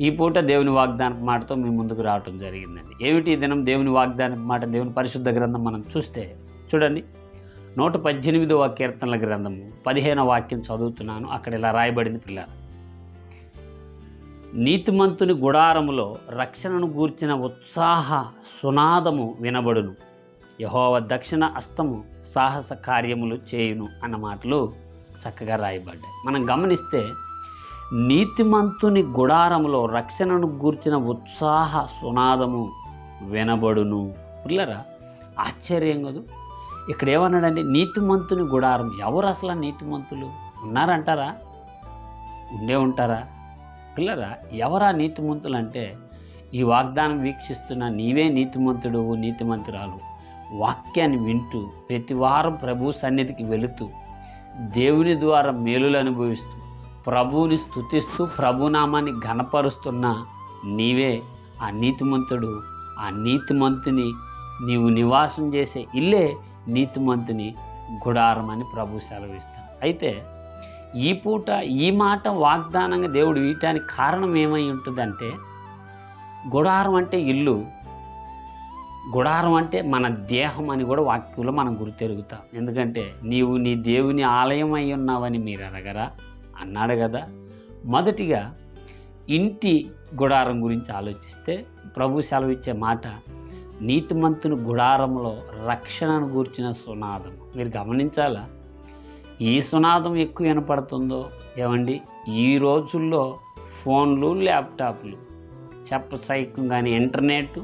ఈ పూట దేవుని వాగ్దానం మాటతో మీ ముందుకు రావటం జరిగిందండి. ఏమిటి ఈ దినం దేవుని వాగ్దానం? మాట దేవుని పరిశుద్ధ గ్రంథం మనం చూస్తే చూడండి. నూట పద్దెనిమిదవ కీర్తనల గ్రంథము పదిహేనవ వాక్యం చదువుతున్నాను. అక్కడ ఇలా రాయబడింది పిల్లలు నీతిమంతుని గుడారములో రక్షణను గూర్చిన ఉత్సాహ సునాదము వినబడును. యహోవ దక్షిణ అస్తము సాహస కార్యములు చేయును అన్న మాటలు చక్కగా రాయబడ్డాయి. మనం గమనిస్తే నీతిమంతుని గుడారములో రక్షణను గూర్చిన ఉత్సాహ సునాదము వినబడును. పిల్లరా ఆశ్చర్యం కదూ. ఇక్కడ ఏమన్నాడండి నీతిమంతుని గుడారం. ఎవరు అసలు ఆ నీతిమంతులు? ఉన్నారంటారా? ఉండే ఉంటారా? పిల్లరా ఎవరా నీతిమంతులు అంటే ఈ వాగ్దానం వీక్షిస్తున్న నీవే నీతిమంతుడు నీతిమంతురాలు. వాక్యాన్ని వింటూ ప్రతి వారం ప్రభు సన్నిధికి వెళుతూ దేవుని ద్వారా మేలులు అనుభవిస్తూ ప్రభువుని స్తుతిస్తూ ప్రభునామాన్ని ఘనపరుస్తున్న నీవే ఆ నీతిమంతుడు. ఆ నీతిమంతుని నీవు నివాసం చేసే ఇల్లే నీతిమంతుని గుడారం అని ప్రభు సెలవిస్తాను అయితే ఈ పూట ఈ మాట వాగ్దానంగా దేవుడు వీటానికి కారణం ఏమై ఉంటుందంటే గుడారం అంటే ఇల్లు గుడారం అంటే మన దేహం అని కూడా వాక్యంలో మనం గుర్తెరుగుతాం. ఎందుకంటే నీవు నీ దేవుని ఆలయం అయి ఉన్నావని మీరు అడగరా అన్నాడు కదా. మొదటిగా ఇంటి గుడారం గురించి ఆలోచిస్తే ప్రభు సెలవిచ్చే మాట నీతిమంతుని గుడారంలో రక్షణను గూర్చిన సునాదం. మీరు గమనించాలా? ఈ సునాదం ఎక్కువ వినపడుతుందో? ఏమండి? ఈ రోజుల్లో ఫోన్లు ల్యాప్టాప్లు చెప్ప సైకం కానీ ఇంటర్నెట్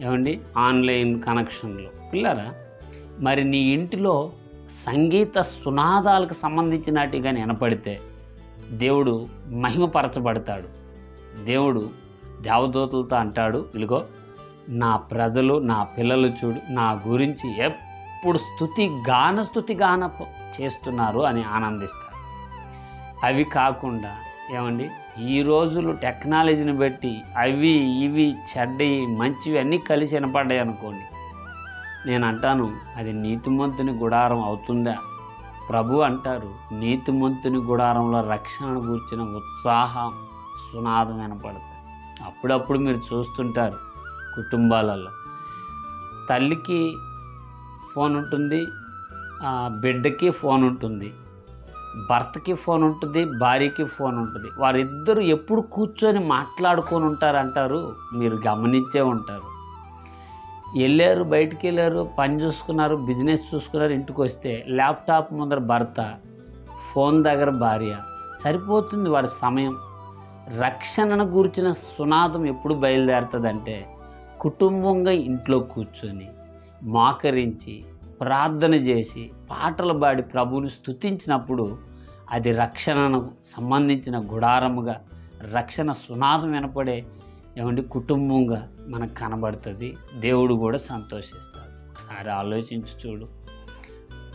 ఏమండి? ఆన్లైన్ కనెక్షన్లు. పిల్లరా మరి నీ ఇంటిలో సంగీత సునాదాలకు సంబంధించినట్టు కానీ వినపడితే దేవుడు మహిమపరచబడతాడు. దేవుడు దేవదూతలతో అంటాడు ఇదిగో నా ప్రజలు నా పిల్లలు చూడు నా గురించి ఎప్పుడు స్థుతి గాన స్థుతి గాన చేస్తున్నారు అని ఆనందిస్తారు. అవి కాకుండా ఏమండి ఈ రోజులు టెక్నాలజీని బట్టి అవి ఇవి చెడ్డవి మంచివి అన్నీ కలిసి వినపడ్డాయి అనుకోండి. నేను అంటాను అది నీతిమంతుని గుడారం అవుతుందా? ప్రభు అంటారు నీతిమంతుని గుడారంలో రక్షణను కూర్చిన ఉత్సాహం సునాదం వినపడుతుంది అప్పుడప్పుడు మీరు చూస్తుంటారు కుటుంబాలలో. తల్లికి ఫోన్ ఉంటుంది బిడ్డకి ఫోన్ ఉంటుంది భర్తకి ఫోన్ ఉంటుంది భార్యకి ఫోన్ ఉంటుంది. వారిద్దరూ ఎప్పుడు కూర్చొని మాట్లాడుకొని ఉంటారంటారు మీరు గమనించే ఉంటారు. వెళ్ళారు బయటికి వెళ్ళారు పని చూసుకున్నారు బిజినెస్ చూసుకున్నారు ఇంటికి వస్తే ల్యాప్టాప్ ముందర భర్త ఫోన్ దగ్గర భార్య. సరిపోతుంది వారి సమయం. రక్షణను గూర్చిన సునాదం ఎప్పుడు బయలుదేరుతుందంటే కుటుంబంగా ఇంట్లో కూర్చొని మోకరించి ప్రార్థన చేసి పాటలు పాడి ప్రభువుని స్తుతించినప్పుడు అది రక్షణను సంబంధించిన గుడారముగా రక్షణ సునాదం వినపడే ఏమండి కుటుంబంగా మనకు కనబడుతుంది. దేవుడు కూడా సంతోషిస్తాడు. ఒకసారి ఆలోచించి చూడు.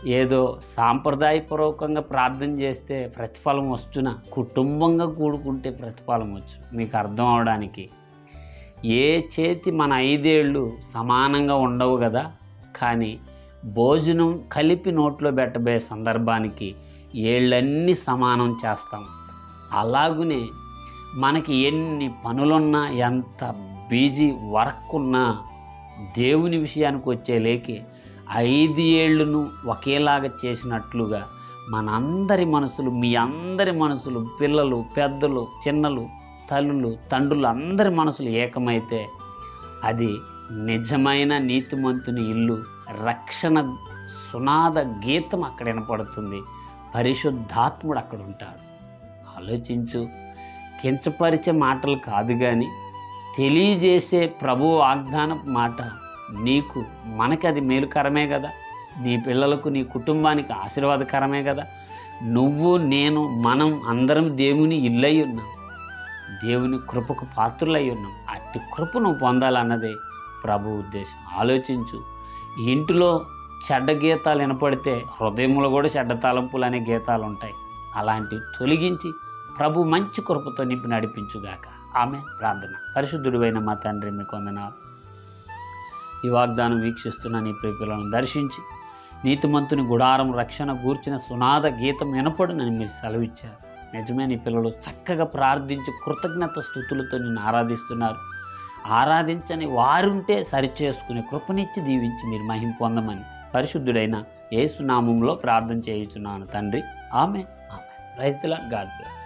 ఏదో సాంప్రదాయపూర్వకంగా ప్రార్థన చేస్తే ప్రతిఫలం వస్తున్నా కుటుంబంగా కూడుకుంటే ప్రతిఫలం వచ్చు. మీకు అర్థం అవడానికి ఏ చేతి మన ఐదేళ్ళు సమానంగా ఉండవు కదా? కానీ భోజనం కలిపి నోట్లో పెట్టబోయే సందర్భానికి ఏళ్ళన్నీ సమానం చేస్తాం. అలాగునే మనకి ఎన్ని పనులున్నా ఎంత పీజీ వర్క్ ఉన్న దేవుని విషయానికి వచ్చేలేకి ఐదు ఏళ్ళను ఒకేలాగా చేసినట్లుగా మనందరి మనసులు మీ అందరి మనసులు పిల్లలు పెద్దలు చిన్నలు తల్లులు తండ్రులు అందరి మనసులు ఏకమైతే అది నిజమైన నీతిమంతుని ఇల్లు రక్షణ సునాద గీతం అక్కడ వినపడుతుంది. పరిశుద్ధాత్ముడు అక్కడ ఉంటాడు. ఆలోచించు. కించపరిచే మాటలు కాదు కానీ తెలియజేసే ప్రభు వాగ్దాన మాట నీకు మనకి అది మేలుకరమే కదా. నీ పిల్లలకు నీ కుటుంబానికి ఆశీర్వాదకరమే కదా. నువ్వు నేను మనం అందరం దేవుని ఇల్లై ఉన్నాం. దేవుని కృపకు పాత్రులై ఉన్నాం. అట్టి కృప నువ్వు పొందాలన్నదే ప్రభు ఉద్దేశం. ఆలోచించు. ఇంటిలో చెడ్డ గీతాలు వినపడితే హృదయంలో కూడా చెడ్డ తలంపులు అనే గీతాలు ఉంటాయి. అలాంటివి తొలగించి ప్రభు మంచి కృపతో నింపి నడిపించుగాక. ఆమె ప్రార్థన. పరిశుద్ధుడివైన మా తండ్రి మీకు వందనాలు. ఈ వాగ్దానం వీక్షిస్తున్న నీ ప్రేపిలను దర్శించి నీతిమంతుని గుడారం రక్షణ గూర్చిన సునాద గీతం వినపడునని మీరు సెలవిచ్చారు. నిజమే నీ పిల్లలు చక్కగా ప్రార్థించి కృతజ్ఞత స్థుతులతో నిన్ను ఆరాధిస్తున్నారు. ఆరాధించని వారుంటే సరిచేసుకునే కృపనిచ్చి దీవించి మీరు మహిం పొందమని పరిశుద్ధుడైన ఏసునామంలో ప్రార్థన చేయుచున్నాను తండ్రి. ఆమె ఆమె రైతుల గాడ్ బ్లెస్